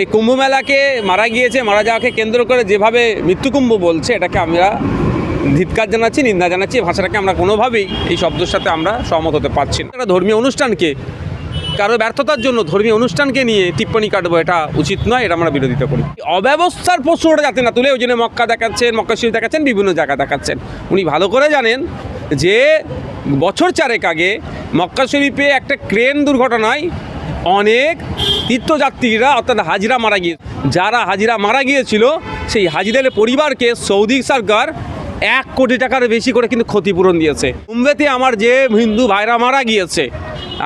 এই কুম্ভ মেলাকে মারা গিয়েছে, মারা যাওয়াকে কেন্দ্র করে যেভাবে মৃত্যুকুম্ভ বলছে, এটাকে আমরা ধিৎকার জানাচ্ছি, নিন্দা জানাচ্ছি ভাষাটাকে আমরা কোনোভাবেই এই শব্দের সাথে আমরা সহমত হতে পারছি না। একটা ধর্মীয় অনুষ্ঠানকে, কারও ব্যর্থতার জন্য ধর্মীয় অনুষ্ঠানকে নিয়ে টিপ্পণী কাটবো এটা উচিত নয়, এটা আমরা বিরোধিতা করি। অব্যবস্থার প্রশ্নটা যাতে না তুলে, ওই জন্য মক্কা দেখাচ্ছেন মক্কা শরীফ দেখাচ্ছেন, বিভিন্ন জায়গা দেখাচ্ছেন। উনি ভালো করে জানেন যে বছর চারেক আগে মক্কা শরীফে একটা ক্রেন দুর্ঘটনায় অনেক তীর্থযাত্রীরা, অর্থাৎ হাজিরা মারা গিয়ে, যারা হাজিরা মারা গিয়েছিল, সেই হাজিদের পরিবারকে সৌদি সরকার এক কোটি টাকার বেশি করে কিন্তু ক্ষতিপূরণ দিয়েছে। মুম্বাইতে আমার যে হিন্দু ভাইরা মারা গিয়েছে,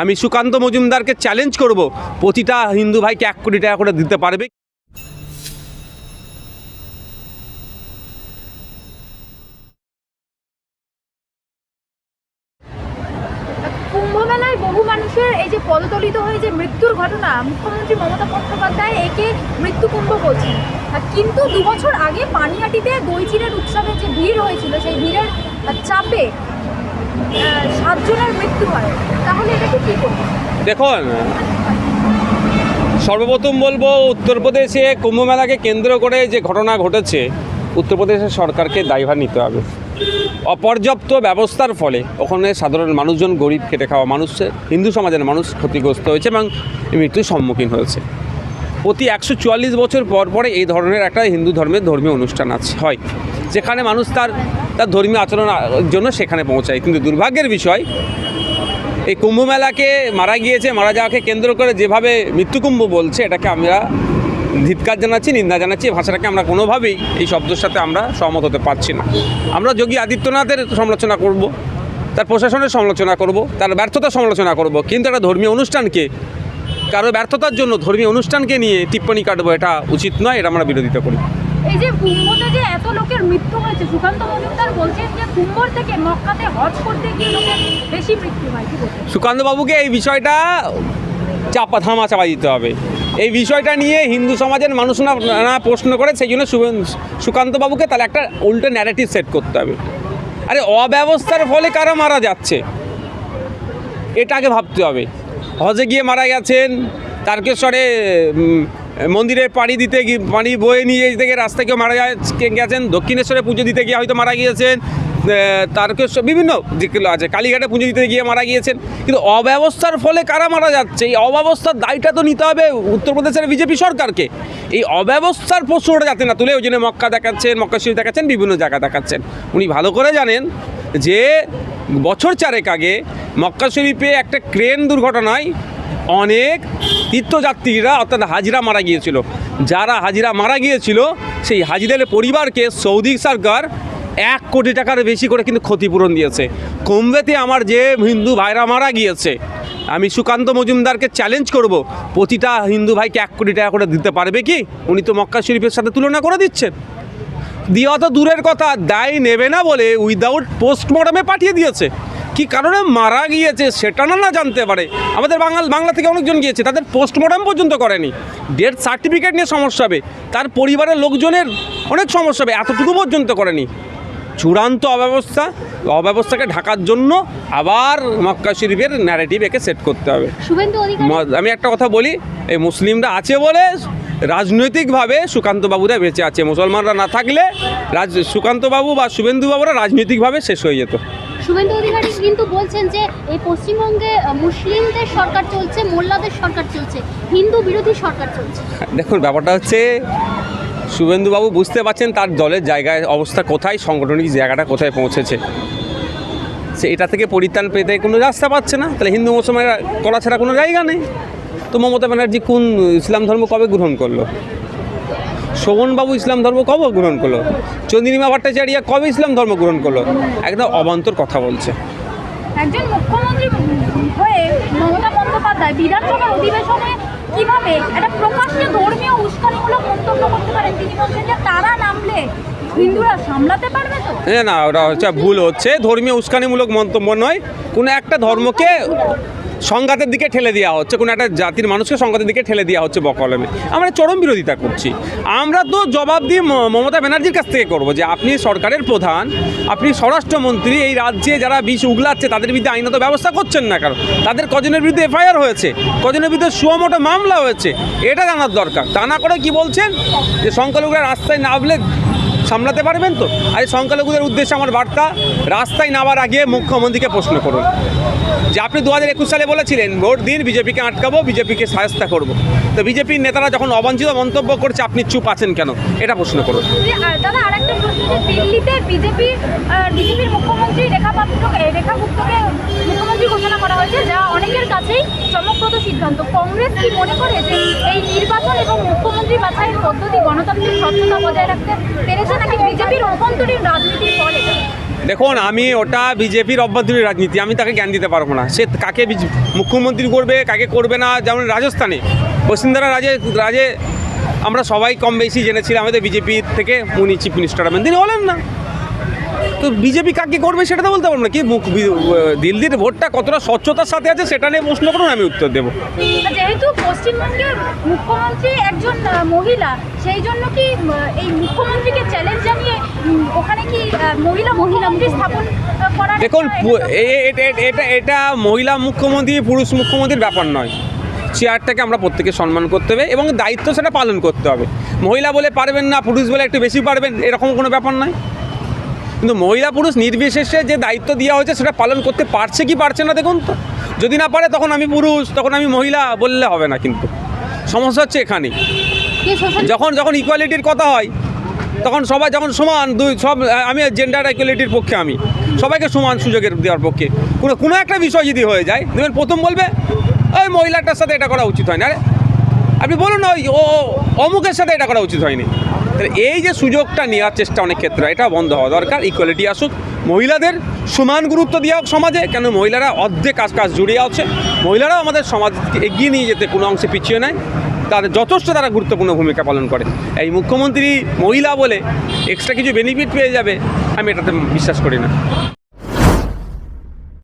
আমি সুকান্ত মজুমদারকে চ্যালেঞ্জ করব, প্রতিটা হিন্দু ভাইকে এক কোটি টাকা করে দিতে পারবে? কুম্ভ বহু মানুষের এই যে পদতলিত হয়ে যে মৃত্যুর ঘটনা, মুখ্যমন্ত্রী মমতা বন্দ্যোপাধ্যায় একে মৃত্যু কুম্ভ বলছেন কিন্তু দু বছর আগে পানিহাটিতে দইচিরের উৎসবে যে ভিড় হয়েছিল, সেই ভিড়ের চাপে সাতজনের মৃত্যু হয়। তাহলে এটাকে কী করবে? দেখুন, সর্বপ্রথম বলব, উত্তরপ্রদেশে কুম্ভ মেলাকে কেন্দ্র করে যে ঘটনা ঘটেছে, উত্তরপ্রদেশের সরকারকে দায়ভার নিতে হবে। অপর্যাপ্ত ব্যবস্থার ফলে ওখানে সাধারণ মানুষজন গরিব খেটে খাওয়া মানুষের হিন্দু সমাজের মানুষ ক্ষতিগ্রস্ত হয়েছে এবং মৃত্যুর সম্মুখীন হয়েছে। প্রতি একশো চুয়াল্লিশ বছর পর পরে এই ধরনের একটা হিন্দু ধর্মের ধর্মীয় অনুষ্ঠান আছে হয়। যেখানে মানুষ তার তার ধর্মীয় আচরণ জন্য সেখানে পৌঁছায়। কিন্তু দুর্ভাগ্যের বিষয়, এই কুম্ভ মেলাকে মারা গিয়েছে, মারা যাওয়াকে কেন্দ্র করে যেভাবে মৃত্যুকুম্ভ বলছে, এটাকে আমরা ধিৎকার জানাচ্ছি নিন্দা জানাচ্ছি এই ভাষাটাকে আমরা কোনোভাবেই এই শব্দের সাথে আমরা সহমত হতে পারছি না। আমরা যোগী আদিত্যনাথের সমালোচনা করব তার প্রশাসনের সমালোচনা করব তার ব্যর্থতা সমালোচনা করব কিন্তু একটা ধর্মীয় অনুষ্ঠানকে কারও ব্যর্থতার জন্য ধর্মীয় অনুষ্ঠানকে নিয়ে টিপ্পণী কাটবো এটা উচিত নয় এটা আমরা বিরোধিতা করি। এই যে কুম্ভতে যে এত লোকের মৃত্যু হয়েছে সুকান্ত মজুমদার বলছেন যে কুম্ভর থেকে মক্কাতে হজ করতে গিয়ে লোকের বেশি মৃত্যু হয় কি বলছেন? সুকান্তবাবুকে এই বিষয়টা চাপা থামা চাপা দিতে হবে। এই বিষয়টা নিয়ে হিন্দু সমাজের মানুষ না না প্রশ্ন করে, সেই জন্য সুকান্তবাবুকে তাহলে একটা উল্টো ন্যারেটিভ সেট করতে হবে। আরে, অব্যবস্থার ফলে কারা মারা যাচ্ছে? এটাকে ভাবতে হবে। হজে গিয়ে মারা গেছেন, তারকেশ্বরে মন্দিরে পানি দিতে গিয়ে পানি বয়ে নিয়ে যেতে গিয়ে রাস্তায় কেউ মারা গেছেন, দক্ষিণেশ্বরে পুজো দিতে গিয়ে হয়তো মারা গিয়েছেন তারকেশ্বর, বিভিন্ন যেগুলো আছে। কালীঘাটে পুজো দিতে গিয়ে মারা গিয়েছেন। কিন্তু অব্যবস্থার ফলে কারা মারা যাচ্ছে? এই অব্যবস্থার দায়টা তো নিতে হবে উত্তরপ্রদেশের বিজেপি সরকারকে। এই অব্যবস্থার প্রশ্নটা যাতে না তুলে, ওই জন্য মক্কা দেখাচ্ছেন, মক্কা শরীফ দেখাচ্ছেন, বিভিন্ন জায়গা দেখাচ্ছেন। উনি ভালো করে জানেন যে বছর চারেক আগে মক্কা শরীফে একটা ক্রেন দুর্ঘটনায় অনেক তীর্থযাত্রীরা, অর্থাৎ হাজিরা মারা গিয়েছিল। যারা হাজিরা মারা গিয়েছিল, সেই হাজিদের পরিবারকে সৌদি সরকার এক কোটি টাকার বেশি করে কিন্তু ক্ষতিপূরণ দিয়েছে। কমবেতে আমার যে হিন্দু ভাইরা মারা গিয়েছে, আমি সুকান্ত মজুমদারকে চ্যালেঞ্জ করব, প্রতিটা হিন্দু ভাইকে এক কোটি টাকা করে দিতে পারবে কি? উনি তো মক্কা শরীফের সাথে তুলনা করে দিচ্ছেন। দেওয়া তো দূরের কথা, দায় নেবে না বলে উইদাউট পোস্টমর্টমে পাঠিয়ে দিয়েছে। কি কারণে মারা গিয়েছে সেটা না না জানতে পারে। আমাদের বাঙাল, বাংলা থেকে অনেকজন গিয়েছে, তাদের পোস্টমর্টম পর্যন্ত করেনি। ডেথ সার্টিফিকেট নিয়ে সমস্যা হবে, তার পরিবারের লোকজনের অনেক সমস্যা হবে, এতটুকু পর্যন্ত করেনি। চূড়ান্ত অব্যবস্থা অব্যবস্থাকে ঢাকার জন্য আবার মক্কা শরীফের ন্যারেটিভ একে সেট করতে হবে। আমি একটা কথা বলি এই মুসলিমরা আছে বলে রাজনৈতিকভাবে সুকান্তবাবুরা বেঁচে আছে। মুসলমানরা না থাকলে রাজ সুকান্তবাবু বা শুভেন্দুবাবুরা রাজনৈতিকভাবে শেষ হয়ে যেত। শুভেন্দু অধিকারী কিন্তু বলছেন যে এই পশ্চিমবঙ্গে মুসলিমদের সরকার চলছে মোল্লাদের সরকার চলছে হিন্দু বিরোধী সরকার চলছে। দেখুন ব্যাপারটা হচ্ছে শুভেন্দুবাবু, বুঝতে পারছেন তার দলের জায়গায় অবস্থা কোথায়, সাংগঠনিক জায়গাটা কোথায় পৌঁছেছে? সে এটা থেকে পরিত্রাণ পেতে কোনো রাস্তা পাচ্ছে না। তাহলে হিন্দু মুসলমানের করা ছাড়া কোনো জায়গা নেই। তো মমতা ব্যানার্জি কোন ইসলাম ধর্ম কবে গ্রহণ করল? শোভনবাবু ইসলাম ধর্ম কবে গ্রহণ করল? চন্দ্রিমা ভট্টাচার্য কবে ইসলাম ধর্ম গ্রহণ করল? একদম অবান্তর কথা বলছে। একজন মুখ্যমন্ত্রী হয়ে মমতা বন্দ্যোপাধ্যায় বিধানসভার অধিবেশনে কীভাবে একটা প্রকাশ্যে ধর্মীয় উস্কানিমূলক পারেন তিনি বলছেন যে তারা নামলে হিন্দুরা সামলাতে পারবে তো? হ্যাঁ না, ওটা হচ্ছে ভুল হচ্ছে। ধর্মীয় উস্কানিমূলক মন্তব্য নয়। কোনো একটা ধর্মকে সংঘাতের দিকে ঠেলে দেওয়া হচ্ছে, কোনো একটা জাতির মানুষকে সংঘাতের দিকে ঠেলে দেওয়া হচ্ছে বকলমে। আমরা চরম বিরোধিতা করছি। আমরা তো জবাব দিয়ে মমতা ব্যানার্জির কাছ থেকে করব যে আপনি সরকারের প্রধান, আপনি স্বরাষ্ট্রমন্ত্রী, এই রাজ্যে যারা বিষ উগলাচ্ছে, তাদের বিরুদ্ধে আইনত ব্যবস্থা করছেন না কারণ তাদের কজনের বিরুদ্ধে এফআইআর হয়েছে, কজনের বিরুদ্ধে সুমোটো মামলা হয়েছে, এটা জানার দরকার। তা না করে কি বলছেন? যে সংখ্যালঘুরা রাস্তায় নামলে সামলাতে পারবেন তো? আর এই সংখ্যালঘুদের উদ্দেশ্যে আমার বার্তা, রাস্তায় নামার আগে মুখ্যমন্ত্রীকে প্রশ্ন করুন। যে আপনি দু হাজার একুশ সালে বলেছিলেন, ভোট দিন, বিজেপিকে আটকাবো, বিজেপিকে সাহস্তা করব। তো বিজেপির নেতারা যখন অবাঞ্ছিত মন্তব্য করছে, আপনি চুপ আছেন কেন? এটা প্রশ্ন করুন। দাদা, আরেকটা প্রশ্ন দিল্লিতে বিজেপি বিজেপির মুখ্যমন্ত্রী সিদ্ধান্ত। কংগ্রেস কি মনে করে যে এই নির্বাচন এবং মুখ্যমন্ত্রী বাছাইয়ের পদ্ধতি গণতান্ত্রিক স্বচ্ছতা বজায় রাখতে পেরেছে নাকি বিজেপির অভ্যন্তরীণ রাজনীতির ফল দেখুন, আমি ওটা বিজেপির অভ্যন্তরীণ রাজনীতি, আমি তাকে জ্ঞান দিতে পারব না। সে কাকে মুখ্যমন্ত্রী করবে, কাকে করবে না, যেমন রাজস্থানে। বসুন্ধরা রাজে রাজে আমরা সবাই কম বেশি জেনেছিলাম আমাদের বিজেপির থেকে উনি চিফ মিনিস্টার হবেন তিনি হলেন না। তো বিজেপি কাকে করবে সেটা তো বলতে পারব না। কি মুখ- দিল্লির ভোটটা কতটা স্বচ্ছতার সাথে আছে সেটা নিয়ে প্রশ্ন করুন আমি উত্তর দেবো। যেহেতু পশ্চিমবঙ্গের মুখ্যমন্ত্রী একজন মহিলা সেই জন্য কি এই মুখ্যমন্ত্রীকে চ্যালেঞ্জ জানিয়ে ওখানে কি মহিলা মুখ্যমন্ত্রী স্থাপন দেখুন এটা এটা মহিলা মুখ্যমন্ত্রী পুরুষ মুখ্যমন্ত্রীর ব্যাপার নয়। চেয়ারটাকে আমরা প্রত্যেকে সম্মান করতে হবে এবং দায়িত্ব সেটা পালন করতে হবে। মহিলা বলে পারবেন না পুরুষ বলে একটু বেশি পারবেন এরকম কোনো ব্যাপার নয়। কিন্তু মহিলা পুরুষ নির্বিশেষে যে দায়িত্ব দেওয়া হয়েছে সেটা পালন করতে পারছে কি পারছে না দেখুন তো। যদি না পারে তখন আমি পুরুষ তখন আমি মহিলা বললে হবে না কিন্তু। সমস্যা হচ্ছে এখানেই। শোষণ যখন যখন ইকুয়ালিটির কথা হয় তখন সবাই যখন সমান দুই সব আমি জেন্ডার ইকুয়ালিটির পক্ষে আমি। সবাইকে সমান সুযোগের দেওয়ার পক্ষে। কোনো কোনো একটা বিষয় যদি হয়ে যায় দেখবেন প্রথম বলবে ওই মহিলাটার সাথে এটা করা উচিত হয় না আরে আপনি বলুন ওই ও অমুকের সাথে এটা করা উচিত হয়নি। এই যে সুযোগটা নেওয়ার চেষ্টা অনেক ক্ষেত্রে এটা বন্ধ হওয়া দরকার ইকুয়ালিটি আসুক। মহিলাদের সমান গুরুত্ব দেওয়া হোক সমাজে, কেন মহিলারা অর্ধেক কাজ কাজ জুড়ে আছে, মহিলারাও আমাদের সমাজকে এগিয়ে নিয়ে যেতে কোনো অংশে পিছিয়ে নেয়, তাদের যথেষ্ট তারা গুরুত্বপূর্ণ ভূমিকা পালন করে এই মুখ্যমন্ত্রী মহিলা বলে এক্সট্রা কিছু বেনিফিট পেয়ে যাবে, আমি এটাতে বিশ্বাস করি না।